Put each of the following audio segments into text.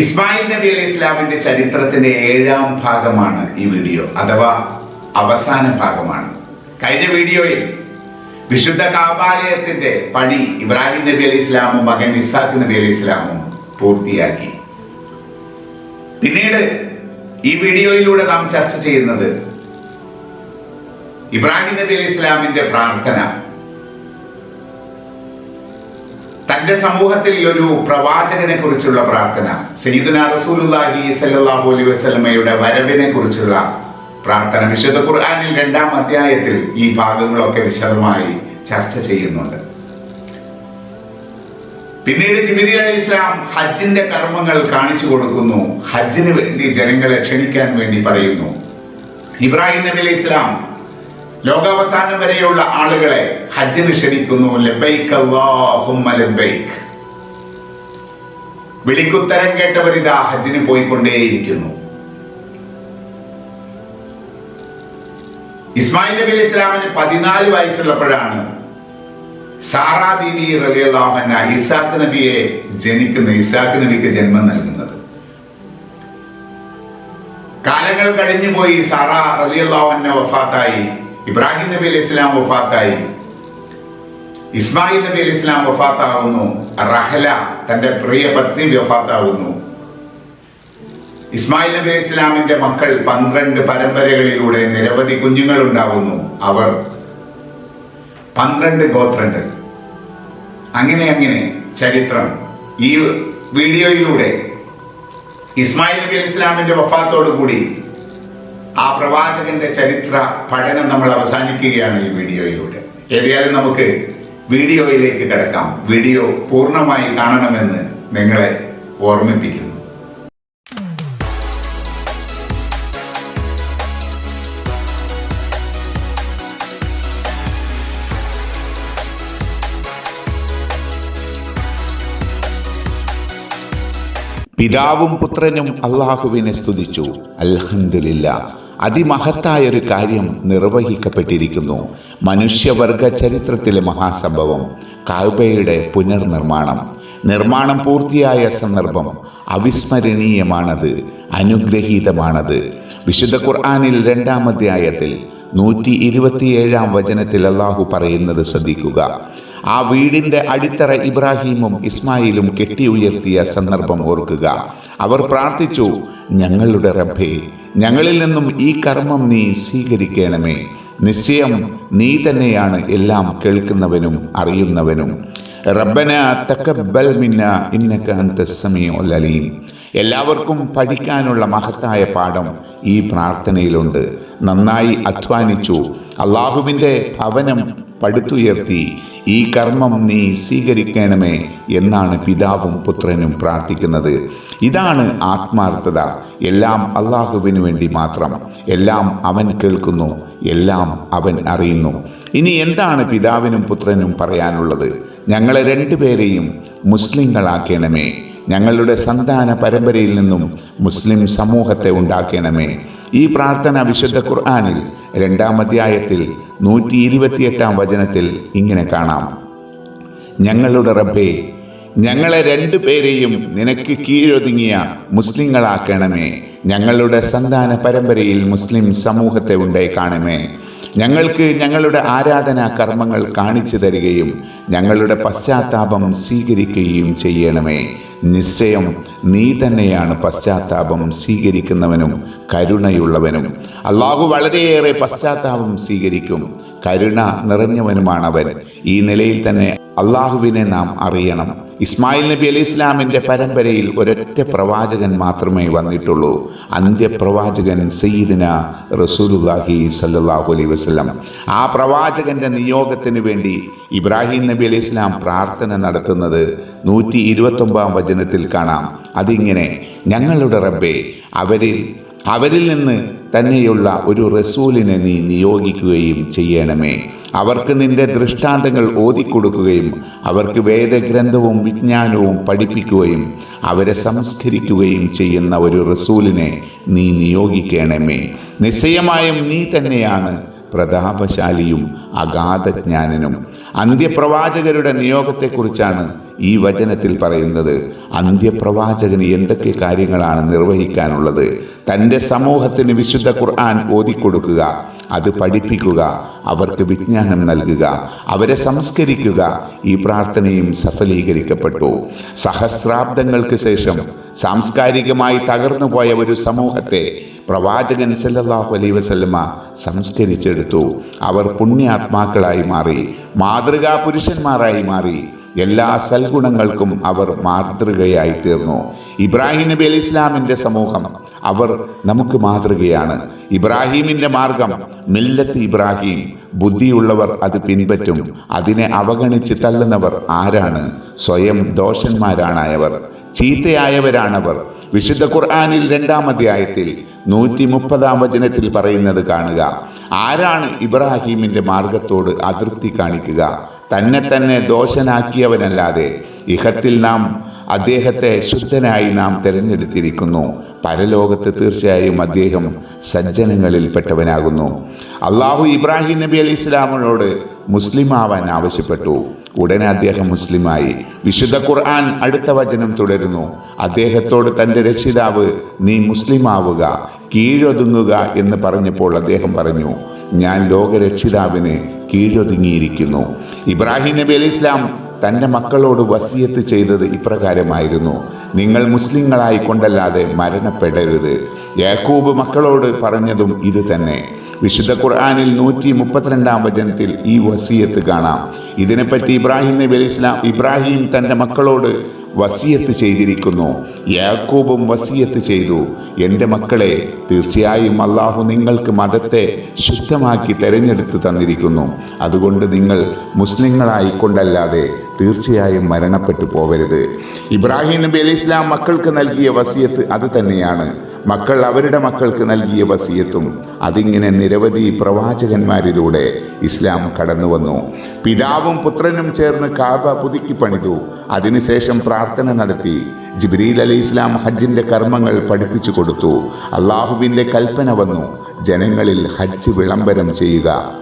ഇസ്മായിൽ നബി അലൈഹി ഇസ്ലാമിന്റെ ചരിത്രത്തിന്റെ ഏഴാം ഭാഗമാണ് ഈ വീഡിയോ അഥവാ അവസാന ഭാഗമാണ്. കഴിഞ്ഞ വീഡിയോയിൽ വിശുദ്ധ കാബാലയത്തിന്റെ പണി ഇബ്രാഹിം നബി അലൈഹി ഇസ്ലാമും മകൻ ഇസാഖ് നബി അലൈഹി ഇസ്ലാമും പൂർത്തിയാക്കി. പിന്നീട് ഈ വീഡിയോയിലൂടെ നാം ചർച്ച ചെയ്യുന്നത് ഇബ്രാഹിം നബി അലൈഹി ഇസ്ലാമിന്റെ പ്രാർത്ഥന തന്റെ സമൂഹത്തിൽ ഒരു പ്രവാചകനെ കുറിച്ചുള്ള പ്രാർത്ഥന സയ്യിദുന റസൂലുള്ളാഹി സല്ലല്ലാഹു അലൈഹി വസല്ലമയുടെ വരവിനെ കുറിച്ചുള്ള പ്രാർത്ഥന. വിശുദ്ധ ഖുർആനിൽ രണ്ടാം അധ്യായത്തിൽ ഈ ഭാഗങ്ങളൊക്കെ വിശദമായി ചർച്ച ചെയ്യുന്നുണ്ട്. പിന്നീട് ജിബിരി അലി ഇസ്ലാം ഹജ്ജിന്റെ കർമ്മങ്ങൾ കാണിച്ചു കൊടുക്കുന്നു. ഹജ്ജിന് വേണ്ടി ജനങ്ങളെ ക്ഷണിക്കാൻ വേണ്ടി പറയുന്നു. ഇബ്രാഹിം നബി അലൈഹി ഇസ്ലാം ലോകാവസാനം വരെയുള്ള ആളുകളെ ഹജ്ജിന് ക്ഷണിക്കുന്നു അല്ലാഹുമ്മ വിളിക്കുത്തരം കേട്ടവരിതാ ഹജ്ജിന് പോയിക്കൊണ്ടേയിരിക്കുന്നു. ഇസ്മായിൽ നബി അലി ഇസ്ലാമിന് പതിനാല് വയസ്സുള്ളപ്പോഴാണ് സാറാ ബിബി റലിയല്ലാഹന്ന ഇസാഖ് നബിയെ ജനിക്കുന്ന ഇസാഖ് നബിക്ക് ജന്മം നൽകുന്നത്. കാലങ്ങൾ കഴിഞ്ഞുപോയി പോയി സാറ റലിയല്ലാഹന്ന വഫാത്തായി. ഇബ്രാഹിം നബി അലൈഹി ഇസ്ലാം വഫാത്തായി. ഇസ്മായിൽ നബി അലൈഹി ഇസ്ലാം വഫാത്താവുന്നു. റഹല തന്റെ പ്രിയ പത്നി വഫാത്താവുന്നു. ഇസ്മായിൽ നബി അലൈഹി ഇസ്ലാമിന്റെ മക്കൾ പന്ത്രണ്ട് പരമ്പരകളിലൂടെ നിരവധി കുഞ്ഞുങ്ങൾ ഉണ്ടാവുന്നു അവർ പന്ത്രണ്ട് ഗോത്രങ്ങൾ. അങ്ങനെ അങ്ങനെ ചരിത്രം. ഈ വീഡിയോയിലൂടെ ഇസ്മായിൽ നബി അലൈഹി ഇസ്ലാമിന്റെ വഫാത്തോടു കൂടി ആ പ്രവാചകന്റെ ചരിത്ര പഠനം നമ്മൾ അവസാനിക്കുകയാണ് ഈ വീഡിയോയിലൂടെ. ഏതായാലും നമുക്ക് വീഡിയോയിലേക്ക് കിടക്കാം. വീഡിയോ പൂർണമായി കാണണമെന്ന് നിങ്ങളെ ഓർമ്മിപ്പിക്കുന്നു. പിതാവും പുത്രനും അള്ളാഹുവിനെ സ്തുതിച്ചു. അൽഹന്ദില്ല അതിമഹത്തായൊരു കാര്യം നിർവഹിക്കപ്പെട്ടിരിക്കുന്നു. മനുഷ്യവർഗ ചരിത്രത്തിലെ മഹാസംഭവം കാബയുടെ പുനർനിർമ്മാണം. നിർമ്മാണം പൂർത്തിയായ സന്ദർഭം അവിസ്മരണീയമാണത് അനുഗ്രഹീതമാണത്. വിശുദ്ധ ഖുർആാനിൽ രണ്ടാം അധ്യായത്തിൽ നൂറ്റി ഇരുപത്തിയേഴാം വചനത്തിൽ അള്ളാഹു പറയുന്നത് ശ്രദ്ധിക്കുക. ആ വീടിന്റെ അടിത്തറ ഇബ്രാഹീമും ഇസ്മായിലും കെട്ടി ഉയർത്തിയ സന്ദർഭം ഓർക്കുക. അവർ പ്രാർത്ഥിച്ചു ഞങ്ങളുടെ റബ്ബേ ഞങ്ങളിൽ നിന്നും ഈ കർമ്മം നീ സ്വീകരിക്കണമേ. നിശ്ചയം നീ തന്നെയാണ് എല്ലാം കേൾക്കുന്നവനും അറിയുന്നവനും. റബ്ബന തക്കബൽ മിന്ന ഇന്നക അന്ത സമീഉൽ അലീം. എല്ലാവർക്കും പഠിക്കാനുള്ള മഹത്തായ പാഠം ഈ പ്രാർത്ഥനയിലുണ്ട്. നന്നായി അധ്വാനിച്ചു. അള്ളാഹുവിന്റെ ഭവനം പടുത്തുയർത്തി ഈ കർമ്മം നീ സ്വീകരിക്കണമേ എന്നാണ് പിതാവും പുത്രനും പ്രാർത്ഥിക്കുന്നത്. ഇതാണ് ആത്മാർത്ഥത. എല്ലാം അള്ളാഹുവിന് വേണ്ടി മാത്രം. എല്ലാം അവൻ കേൾക്കുന്നു എല്ലാം അവൻ അറിയുന്നു. ഇനി എന്താണ് പിതാവിനും പുത്രനും പറയാനുള്ളത്? ഞങ്ങളെ രണ്ടുപേരെയും മുസ്ലിങ്ങളാക്കണമേ. ഞങ്ങളുടെ സന്താന പരമ്പരയിൽ നിന്നും മുസ്ലിം സമൂഹത്തെ ഉണ്ടാക്കണമേ. ഈ പ്രാർത്ഥന വിശുദ്ധ ഖുർആാനിൽ രണ്ടാം അധ്യായത്തിൽ നൂറ്റി ഇരുപത്തിയെട്ടാം വചനത്തിൽ ഇങ്ങനെ കാണാം. ഞങ്ങളുടെ റബ്ബേ ഞങ്ങളെ രണ്ടു പേരെയും നിനക്ക് കീഴൊതുങ്ങിയ മുസ്ലിങ്ങളാക്കണമേ. ഞങ്ങളുടെ സന്താന പരമ്പരയിൽ മുസ്ലിം സമൂഹത്തെ ഉണ്ടായിക്കാണമേ ഞങ്ങൾക്ക് ഞങ്ങളുടെ ആരാധനാ കർമ്മങ്ങൾ കാണിച്ചു തരികയും ഞങ്ങളുടെ പശ്ചാത്താപം സ്വീകരിക്കുകയും ചെയ്യണമേ. നിശ്ചയം നീ തന്നെയാണ് പശ്ചാത്താപം സ്വീകരിക്കുന്നവനും കരുണയുള്ളവനും. അള്ളാഹു വളരെയേറെ പശ്ചാത്താപം സ്വീകരിക്കും. കരുണ നിറഞ്ഞവനുമാണ് അവൻ ഈ നിലയിൽ തന്നെ അള്ളാഹുവിനെ നാം അറിയണം. ഇസ്മായിൽ നബി അലി ഇസ്ലാമിന്റെ പരമ്പരയിൽ ഒരൊറ്റ പ്രവാചകൻ മാത്രമേ വന്നിട്ടുള്ളൂ. അന്ത്യപ്രവാചകൻ സയ്യിദിന റസൂലുല്ലാഹി സല്ലാഹു അലൈ വസ്ലം ആ പ്രവാചകന്റെ നിയോഗത്തിന് വേണ്ടി ഇബ്രാഹിം നബി അലി ഇസ്ലാം പ്രാർത്ഥന നടത്തുന്നത് നൂറ്റി ഇരുപത്തൊമ്പതാം വചനത്തിൽ കാണാം. അതിങ്ങനെ ഞങ്ങളുടെ റബ്ബെ അവരിൽ അവരിൽ നിന്ന് തന്നെയുള്ള ഒരു റസൂലിനെ നീ നിയോഗിക്കുകയും ചെയ്യണമേ. അവർക്ക് നിന്റെ ദൃഷ്ടാന്തങ്ങൾ ഓതിക്കൊടുക്കുകയും അവർക്ക് വേദഗ്രന്ഥവും വിജ്ഞാനവും പഠിപ്പിക്കുകയും അവരെ സംസ്കരിക്കുകയും ചെയ്യുന്ന ഒരു റസൂലിനെ നീ നിയോഗിക്കണമേ. നിശ്ചയമായും നീ തന്നെയാണ് പ്രതാപശാലിയും അഗാധജ്ഞാനനും. അന്ത്യപ്രവാചകരുടെ നിയോഗത്തെക്കുറിച്ചാണ് ഈ വചനത്തിൽ പറയുന്നത്. അന്ത്യപ്രവാചകന് എന്തൊക്കെ കാര്യങ്ങളാണ് നിർവഹിക്കാനുള്ളത്? തന്റെ സമൂഹത്തിന് വിശുദ്ധ ഖുർആൻ ഓതിക്കൊടുക്കുക. അത് പഠിപ്പിക്കുക. അവർക്ക് വിജ്ഞാനം നൽകുക. അവരെ സംസ്കരിക്കുക. ഈ പ്രാർത്ഥനയും സഫലീകരിക്കപ്പെട്ടു. സഹസ്രാബ്ദങ്ങൾക്ക് ശേഷം സാംസ്കാരികമായി തകർന്നുപോയ ഒരു സമൂഹത്തെ പ്രവാചകൻ സല്ലാഹു അലൈ വസല്ലമ സംസ്കരിച്ചെടുത്തു. അവർ പുണ്യാത്മാക്കളായി മാറി മാതൃകാ പുരുഷന്മാരായി മാറി. എല്ലാ സൽഗുണങ്ങൾക്കും അവർ മാതൃകയായി തീർന്നു. ഇബ്രാഹിം നബി അലി ഇസ്ലാമിന്റെ സമൂഹം അവർ നമുക്ക് മാതൃകയാണ്. ഇബ്രാഹീമിന്റെ മാർഗം. മില്ലത്ത് ഇബ്രാഹിം. ബുദ്ധിയുള്ളവർ അത് പിൻപറ്റും. അതിനെ അവഗണിച്ച് തള്ളുന്നവർ ആരാണ്? സ്വയം ദോഷന്മാരാണായവർ. ചീത്തയായവരാണവർ. വിശുദ്ധ ഖുർആാനിൽ രണ്ടാം അധ്യായത്തിൽ നൂറ്റി മുപ്പതാം വചനത്തിൽ പറയുന്നത് കാണുക. ആരാണ് ഇബ്രാഹീമിന്റെ മാർഗത്തോട് അതൃപ്തി കാണിക്കുക? തന്നെ തന്നെ ദോഷനാക്കിയവനല്ലാതെ ഇഹത്തിൽ നാം അദ്ദേഹത്തെ ശുദ്ധനായി നാം തിരഞ്ഞെടുത്തിരിക്കുന്നു. പരലോകത്ത് തീർച്ചയായും അദ്ദേഹം സജ്ജനങ്ങളിൽപ്പെട്ടവനാകുന്നു. അള്ളാഹു ഇബ്രാഹിം നബി അലി ഇസ്ലാമിനോട് മുസ്ലിം ആവാൻ ആവശ്യപ്പെട്ടു. ഉടനെ അദ്ദേഹം മുസ്ലിമായി. വിശുദ്ധ ഖുർആൻ അടുത്ത വചനം തുടരുന്നു. അദ്ദേഹത്തോട് തന്റെ രക്ഷിതാവ് നീ മുസ്ലിം ആവുക കീഴൊതുങ്ങുക എന്ന് പറഞ്ഞപ്പോൾ അദ്ദേഹം പറഞ്ഞു ഞാൻ ലോകരക്ഷിതാവിന് കീഴൊതുങ്ങിയിരിക്കുന്നു. ഇബ്രാഹിം നബി അലി ഇസ്ലാം തന്റെ മക്കളോട് വസിയത്ത് ചെയ്തത് ഇപ്രകാരമായിരുന്നു. നിങ്ങൾ മുസ്ലിങ്ങളായിക്കൊണ്ടല്ലാതെ മരണപ്പെടരുത്. യാക്കൂബ് മക്കളോട് പറഞ്ഞതും ഇത് തന്നെ. വിശുദ്ധ ഖുർആാനിൽ നൂറ്റി മുപ്പത്തിരണ്ടാം വചനത്തിൽ ഈ വസീയത്ത് കാണാം. ഇതിനെപ്പറ്റി ഇബ്രാഹിം നബി അലി ഇസ്ലാം ഇബ്രാഹിം തന്റെ മക്കളോട് വസിയത്ത് ചെയ്തിരിക്കുന്നു. യാക്കൂബും വസിയത്ത് ചെയ്തു. എന്റെ മക്കളെ തീർച്ചയായും അള്ളാഹു നിങ്ങൾക്ക് മതത്തെ ശുദ്ധമാക്കി തെരഞ്ഞെടുത്ത് തന്നിരിക്കുന്നു. അതുകൊണ്ട് നിങ്ങൾ മുസ്ലിങ്ങളായിക്കൊണ്ടല്ലാതെ തീർച്ചയായും മരണപ്പെട്ടു പോവരുത്. ഇബ്രാഹിം നബി അലി ഇസ്ലാം മക്കൾക്ക് നൽകിയ വസിയത്ത് അത് തന്നെയാണ്. മക്കൾ അവരുടെ മക്കൾക്ക് നൽകിയ വസിയത്തും അതിങ്ങനെ നിരവധി പ്രവാചകന്മാരിലൂടെ ഇസ്ലാം കടന്നു വന്നു. പിതാവും പുത്രനും ചേർന്ന് കാബ പുതുക്കി പണിതു. അതിനുശേഷം പ്രാർത്ഥന നടത്തി. ജിബ്രീൽ അലി ഇസ്ലാം ഹജ്ജിന്റെ കർമ്മങ്ങൾ പഠിപ്പിച്ചു കൊടുത്തു. അള്ളാഹുവിന്റെ കൽപ്പന വന്നു. ജനങ്ങളിൽ ഹജ്ജ് വിളംബരം ചെയ്യുക.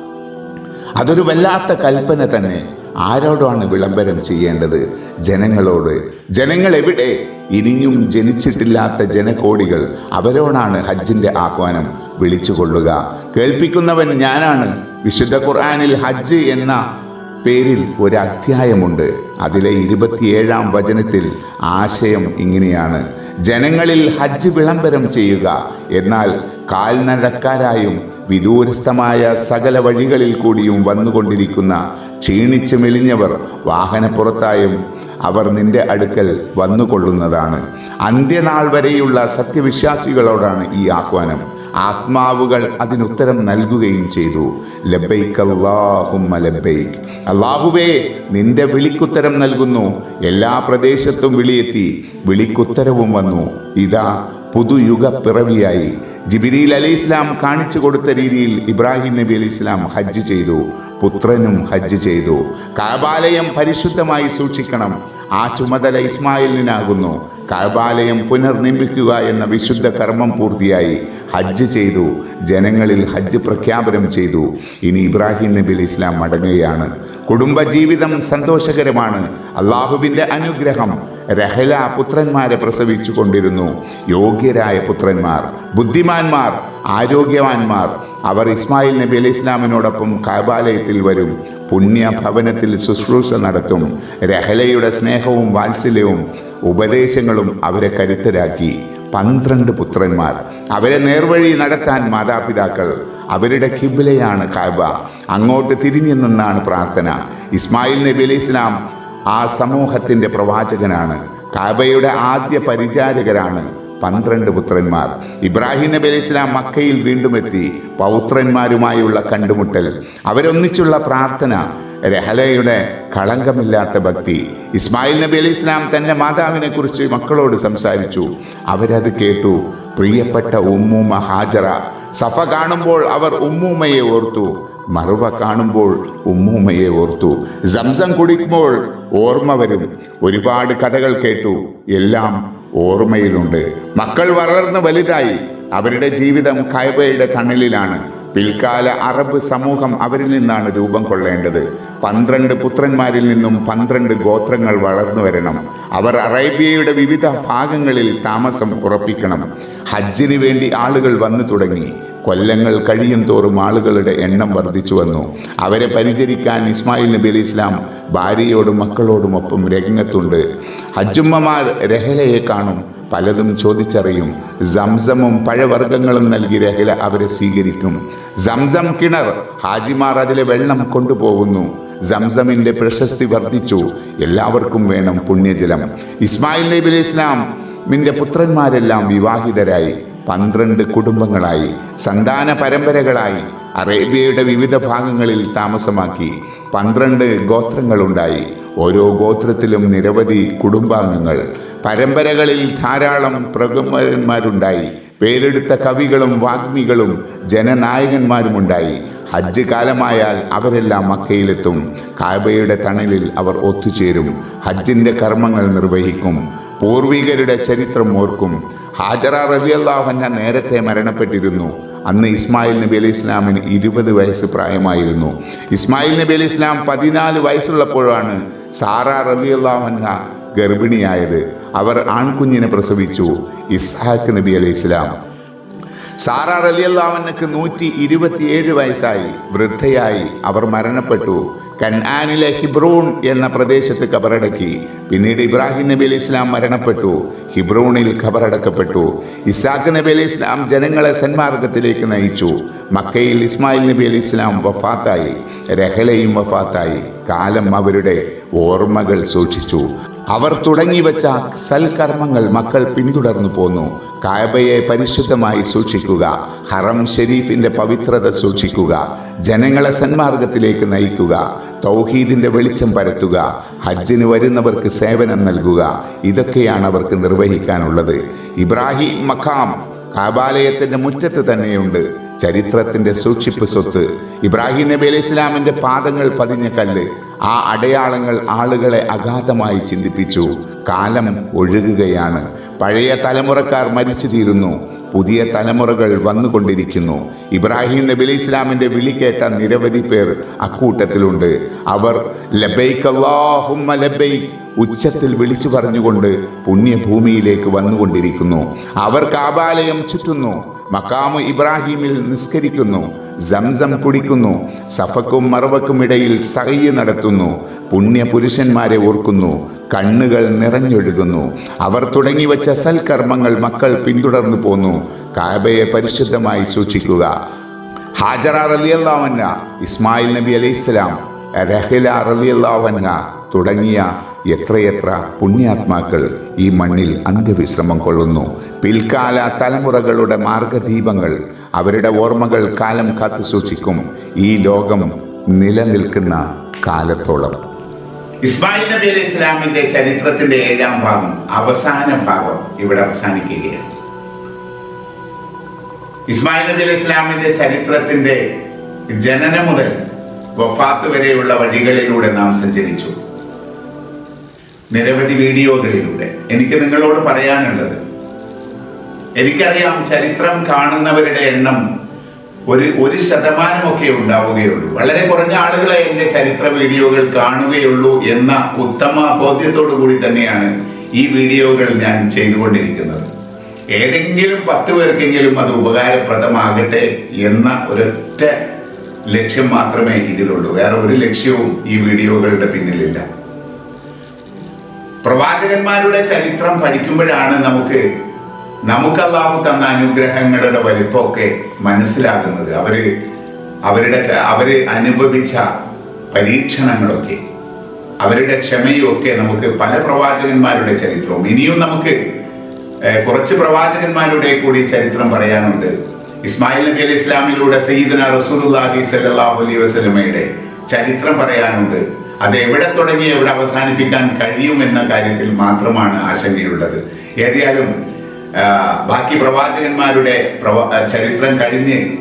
അതൊരു വല്ലാത്ത കൽപ്പന തന്നെ. ആരോടാണ് വിളംബരം ചെയ്യേണ്ടത്? ജനങ്ങളോട്. ജനങ്ങൾ എവിടെ ഇനിയും ജനിച്ചിട്ടില്ലാത്ത ജനകോടികൾ അവരോടാണ് ഹജ്ജിന്റെ ആഹ്വാനം. വിളിച്ചുകൊള്ളുക. കേൾപ്പിക്കുന്നവൻ ഞാനാണ്. വിശുദ്ധ ഖുർആാനിൽ ഹജ്ജ് എന്ന പേരിൽ ഒരു അധ്യായമുണ്ട് അതിലെ ഇരുപത്തിയേഴാം വചനത്തിൽ ആശയം ഇങ്ങനെയാണ്. ജനങ്ങളിൽ ഹജ്ജ് വിളംബരം ചെയ്യുക. എന്നാൽ കാൽനടക്കാരായും വിദൂരസ്ഥമായ സകല വഴികളിൽ കൂടിയും വന്നുകൊണ്ടിരിക്കുന്ന ക്ഷീണിച്ച് മെലിഞ്ഞവർ വാഹനപ്പുറത്തായും അവർ നിന്റെ അടുക്കൽ വന്നുകൊള്ളുന്നതാണ്. അന്ത്യനാൾ വരെയുള്ള സത്യവിശ്വാസികളോടാണ് ഈ ആഹ്വാനം. ആത്മാവുകൾ അതിനുത്തരം നൽകുകയും ചെയ്തു. ലബൈക്ക് അല്ലാഹുമ്മ ലബൈക്ക് അള്ളാഹുവേ നിന്റെ വിളിക്കുത്തരം നൽകുന്നു. എല്ലാ പ്രദേശത്തും വിളിയെത്തി വിളിക്കുത്തരവും വന്നു. ഇതാ പുതുയുഗ പിറവിയായി ജിബിരിൽ അലി ഇസ്ലാം കാണിച്ചു കൊടുത്ത രീതിയിൽ ഇബ്രാഹിം നബി അലി ഇസ്ലാം ഹജ്ജ് ചെയ്തു പുത്രനും ഹജ്ജ് ചെയ്തു. കാബാലയം പരിശുദ്ധമായി സൂക്ഷിക്കണം. ആ ചുമതല ഇസ്മായിലിനാകുന്നു. കാബാലയം പുനർനിർമ്മിക്കുക എന്ന വിശുദ്ധ കർമ്മം പൂർത്തിയായി. ഹജ്ജ് ചെയ്തു. ജനങ്ങളിൽ ഹജ്ജ് പ്രഖ്യാപനം ചെയ്തു. ഇനി ഇബ്രാഹിം നബി അലി ഇസ്ലാം മടങ്ങുകയാണ്. കുടുംബജീവിതം സന്തോഷകരമാണ്. അള്ളാഹുവിന്റെ അനുഗ്രഹം. രഹല പുത്രന്മാരെ പ്രസവിച്ചു കൊണ്ടിരുന്നു. യോഗ്യരായ പുത്രന്മാർ ബുദ്ധിമാന്മാർ ആരോഗ്യവാന്മാർ. അവർ ഇസ്മായിൽ നബി അലി ഇസ്ലാമിനോടൊപ്പം കാബാലയത്തിൽ വരും. പുണ്യഭവനത്തിൽ ശുശ്രൂഷ നടത്തും. രഹലയുടെ സ്നേഹവും വാത്സല്യവും ഉപദേശങ്ങളും അവരെ കരുത്തരാക്കി. പന്ത്രണ്ട് പുത്രന്മാർ. അവരെ നേർവഴി നടത്താൻ മാതാപിതാക്കൾ അവരുടെ കിബിലയാണ് കാബ. അങ്ങോട്ട് തിരിഞ്ഞു നിന്നാണ് പ്രാർത്ഥന. ഇസ്മായിൽ നബി അലൈഹി ഇസ്ലാം ആ സമൂഹത്തിന്റെ പ്രവാചകനാണ്. കാബയുടെ ആദ്യ പരിചാരകരാണ് പന്ത്രണ്ട് പുത്രന്മാർ. ഇബ്രാഹിം നബി അലൈഹി ഇസ്ലാം മക്കയിൽ വീണ്ടും എത്തി. പൗത്രന്മാരുമായുള്ള കണ്ടുമുട്ടൽ. അവരൊന്നിച്ചുള്ള പ്രാർത്ഥന രഹലയുടെ കളങ്കമില്ലാത്ത ഭക്തി. ഇസ്മായിൽ നബി അലി ഇസ്ലാം തന്റെ മാതാവിനെ കുറിച്ച് മക്കളോട് സംസാരിച്ചു. അവരത് കേട്ടു. പ്രിയപ്പെട്ട ഉമ്മൂമ്മ ഹാജറ. സഫ കാണുമ്പോൾ അവർ ഉമ്മൂമ്മയെ ഓർത്തു. മറുവ കാണുമ്പോൾ ഉമ്മൂമ്മയെ ഓർത്തു. സംസം കുടിക്കുമ്പോൾ ഓർമ്മ വരും. ഒരുപാട് കഥകൾ കേട്ടു. എല്ലാം ഓർമ്മയിലുണ്ട്. മക്കൾ വളർന്ന് വലുതായി. അവരുടെ ജീവിതം കൈബയുടെ തണലിലാണ്. പിൽക്കാല അറബ് സമൂഹം അവരിൽ നിന്നാണ് രൂപം കൊള്ളേണ്ടത്. പന്ത്രണ്ട് പുത്രന്മാരിൽ നിന്നും പന്ത്രണ്ട് ഗോത്രങ്ങൾ വളർന്നു വരണം. അവർ അറേബ്യയുടെ വിവിധ ഭാഗങ്ങളിൽ താമസം ഉറപ്പിക്കണം. ഹജ്ജിന് വേണ്ടി ആളുകൾ വന്നു തുടങ്ങി. കൊല്ലങ്ങൾ കഴിയും തോറും ആളുകളുടെ എണ്ണം വർദ്ധിച്ചു വന്നു. അവരെ പരിചരിക്കാൻ ഇസ്മായിൽ നബി അലി ഇസ്ലാം ഭാര്യയോടും മക്കളോടുമൊപ്പം രംഗത്തുണ്ട്. ഹജ്ജുമ്മമാർ രഹലയെ കാണും. പലതും ചോദിച്ചറിയും. സംസമും പഴവർഗങ്ങളും നൽകി രഹല അവരെ സ്വീകരിക്കും. സംസം കിണർ ഹാജിമാർ അതിലെ വെള്ളം കൊണ്ടുപോകുന്നു. സംസമിന്റെ പ്രശസ്തി വർദ്ധിച്ചു. എല്ലാവർക്കും വേണം പുണ്യജലം. ഇസ്മായിൽ നബി ഇസ്ലാം മിന്റെ പുത്രന്മാരെല്ലാം വിവാഹിതരായി. പന്ത്രണ്ട് കുടുംബങ്ങളായി. സന്താന പരമ്പരകളായി. അറേബ്യയുടെ വിവിധ ഭാഗങ്ങളിൽ താമസമാക്കി. പന്ത്രണ്ട് ഗോത്രങ്ങളുണ്ടായി. ഓരോ ഗോത്രത്തിലും നിരവധി കുടുംബാംഗങ്ങൾ. പരമ്പരകളിൽ ധാരാളം പ്രഗമ്പരന്മാരുണ്ടായി പേരെടുത്ത കവികളും വാഗ്മികളും ജനനായകന്മാരുമുണ്ടായി. ഹജ്ജ് കാലമായാൽ അവരെല്ലാം മക്കയിലെത്തും. കാബയുടെ തണലിൽ അവർ ഒത്തുചേരും. ഹജ്ജിന്റെ കർമ്മങ്ങൾ നിർവഹിക്കും. പൂർവികരുടെ ചരിത്രം ഓർക്കും. ഹാജറ റലിയല്ലാഹന്ന നേരത്തെ മരണപ്പെട്ടിരുന്നു. അന്ന് ഇസ്മായിൽ നബി അലി ഇസ്ലാമിന് ഇരുപത് വയസ്സ് പ്രായമായിരുന്നു. ഇസ്മായിൽ നബി അലി ഇസ്ലാം പതിനാല് വയസ്സുള്ളപ്പോഴാണ് സാറ റലിയല്ലാഹന്ന ഗർഭിണിയായത്. അവർ ആൺകുഞ്ഞിനെ പ്രസവിച്ചു ഇസ്ഹാഖ് നബി അലി ഇസ്ലാം. സാറ റലിയല്ലാവന്നക്ക് നൂറ്റി ഇരുപത്തിയേഴ് വയസ്സായി. വൃദ്ധയായി. അവർ മരണപ്പെട്ടു. കൻആനിലെ ഹിബ്രൂൺ എന്ന പ്രദേശത്ത് ഖബറടക്കി പിന്നീട് ഇബ്രാഹിം നബി അലി ഇസ്ലാം മരണപ്പെട്ടു. ഹിബ്രൂണിൽ ഖബറടക്കപ്പെട്ടു ഇസാഖ് നബി അലി ഇസ്ലാം ജനങ്ങളെ സന്മാർഗത്തിലേക്ക് നയിച്ചു. മക്കയിൽ ഇസ്മായിൽ നബി അലി ഇസ്ലാം വഫാത്തായി. രഹലയും വഫാത്തായി. കാലം അവരുടെ ഓർമ്മകൾ സൂക്ഷിച്ചു. അവർ തുടങ്ങിവെച്ച സൽക്കർമ്മങ്ങൾ മക്കൾ പിന്തുടർന്നു പോന്നു. കായബയെ പരിശുദ്ധമായി സൂക്ഷിക്കുക ഹറം ഷെരീഫിന്റെ പവിത്രത സൂക്ഷിക്കുക ജനങ്ങളെ സന്മാർഗത്തിലേക്ക് നയിക്കുക തൗഹീദിന്റെ വെളിച്ചം പരത്തുക ഹജ്ജിന് വരുന്നവർക്ക് സേവനം നൽകുക ഇതൊക്കെയാണ് അവർക്ക് നിർവഹിക്കാനുള്ളത്. ഇബ്രാഹിം മഖാം കാബാലയത്തിന്റെ മുറ്റത്ത് തന്നെയുണ്ട്. ചരിത്രത്തിന്റെ സൂക്ഷിപ്പ് സ്വത്ത്. ഇബ്രാഹിം നബി അലൈഹി ഇസ്ലാമിന്റെ പാദങ്ങൾ പതിഞ്ഞ കല്ല്. ആ അടയാളങ്ങൾ ആളുകളെ അഗാധമായി ചിന്തിപ്പിച്ചു. കാലം ഒഴുകുകയാണ്. പഴയ തലമുറക്കാർ മരിച്ചു തീരുന്നു പുതിയ തലമുറകൾ വന്നുകൊണ്ടിരിക്കുന്നു. ഇബ്രാഹിം നബി അലി ഇസ്ലാമിന്റെ വിളി കേട്ട നിരവധി പേർ അക്കൂട്ടത്തിലുണ്ട്. അവർ ഉച്ചത്തിൽ വിളിച്ചു പറഞ്ഞുകൊണ്ട് പുണ്യഭൂമിയിലേക്ക് വന്നുകൊണ്ടിരിക്കുന്നു. അവർ കാബാലയം ചുറ്റുന്നു. മക്കാമു ഇബ്രാഹിമിൽ നിസ്കരിക്കുന്നു. സംസം കുടിക്കുന്നു സഫക്കും മറവക്കും ഇടയിൽ സഹയ്യ നടത്തുന്നു പുണ്യപുരുഷന്മാരെ ഓർക്കുന്നു കണ്ണുകൾ നിറഞ്ഞൊഴുകുന്നു. അവർ തുടങ്ങിവച്ച സൽക്കർമ്മങ്ങൾ മക്കൾ പിന്തുടർന്നു പോന്നു കാബയെ പരിശുദ്ധമായി സൂക്ഷിക്കുക. ഹാജറ റലിയല്ലാവന്ന ഇസ്മായിൽ നബി അലൈഹിസ്സലാം രഹില റലിയല്ലാവന്ന തുടങ്ങിയ എത്രയെത്ര പുണ്യാത്മാക്കൾ ഈ മണ്ണിൽ അന്ത്യവിശ്രമം കൊള്ളുന്നു. പിൽക്കാല തലമുറകളുടെ മാർഗദീപങ്ങൾ അവരുടെ ഓർമ്മകൾ കാലം കാത്തു സൂക്ഷിക്കും. ഈ ലോകം നിലനിൽക്കുന്ന കാലത്തോളം. ഇസ്മായിൽ നബി അലൈഹി ഇസ്ലാമിന്റെ ചരിത്രത്തിന്റെ ഏഴാം ഭാഗം അവസാന ഭാഗം ഇവിടെ അവസാനിക്കുകയാണ്. ഇസ്മായിൽ നബി അലൈഹി ഇസ്ലാമിന്റെ ചരിത്രത്തിന്റെ ജനനം മുതൽ വഫാത്ത് വരെയുള്ള വഴികളിലൂടെ നാം സഞ്ചരിച്ചു. നിരവധി വീഡിയോകളിലൂടെ എനിക്ക് നിങ്ങളോട് പറയാനുള്ളത്. എനിക്കറിയാം ചരിത്രം കാണുന്നവരുടെ എണ്ണം ഒരു ഒരു ശതമാനമൊക്കെ ഉണ്ടാവുകയുള്ളൂ. വളരെ കുറഞ്ഞ ആളുകളെ എന്റെ ചരിത്ര വീഡിയോകൾ കാണുകയുള്ളൂ എന്ന ഉത്തമ ബോധ്യത്തോടു കൂടി തന്നെയാണ് ഈ വീഡിയോകൾ ഞാൻ ചെയ്തുകൊണ്ടിരിക്കുന്നത്. ഏതെങ്കിലും പത്ത് പേർക്കെങ്കിലും അത് ഉപകാരപ്രദമാകട്ടെ എന്ന ഒരൊറ്റ ലക്ഷ്യം മാത്രമേ ഇതിലുള്ളൂ. വേറെ ഒരു ലക്ഷ്യവും ഈ വീഡിയോകളുടെ പിന്നിലില്ല. പ്രവാചകന്മാരുടെ ചരിത്രം പഠിക്കുമ്പോഴാണ് നമുക്ക് നമുക്ക് അള്ളാഹു തന്ന അനുഗ്രഹങ്ങളുടെ വലിപ്പമൊക്കെ മനസ്സിലാകുന്നത്. അവർ അവരുടെ അവർ അനുഭവിച്ച പരീക്ഷണങ്ങളൊക്കെ അവരുടെ ക്ഷമയും ഒക്കെ നമുക്ക് പല പ്രവാചകന്മാരുടെ ചരിത്രവും. ഇനിയും നമുക്ക് കുറച്ച് പ്രവാചകന്മാരുടെ കൂടി ചരിത്രം പറയാനുണ്ട്. ഇസ്മായിൽ നബി അലി ഇസ്ലാമിലൂടെ സയ്യിദന റസൂലുള്ളാഹി സ്വല്ലല്ലാഹു അലൈഹി വസല്ലമയുടെ ചരിത്രം പറയാനുണ്ട്. അത് എവിടെ തുടങ്ങി എവിടെ അവസാനിപ്പിക്കാൻ കഴിയുമെന്ന കാര്യത്തിൽ മാത്രമാണ് ആശങ്കയുള്ളത്. ഏതായാലും ബാക്കി പ്രവാചകന്മാരുടെ ചരിത്രം കഴിഞ്ഞ്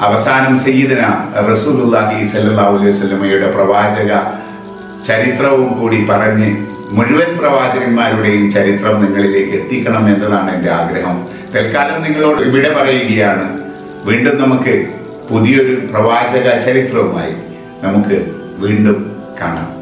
അവസാനം സയ്യിദന റസൂലുള്ളാഹി സല്ലല്ലാഹു അലൈഹി വസല്ലമയുടെ പ്രവാചക ചരിത്രവും കൂടി പറഞ്ഞ് മുഴുവൻ പ്രവാചകന്മാരുടെയും ചരിത്രം നിങ്ങളിലേക്ക് എത്തിക്കണം എന്നതാണ് എന്റെ ആഗ്രഹം. തൽക്കാലം നിങ്ങളോട് ഇവിടെ പറയുകയാണ്. വീണ്ടും നമുക്ക് പുതിയൊരു പ്രവാചക ചരിത്രവുമായി നമുക്ക് വീണ്ടും കാണാം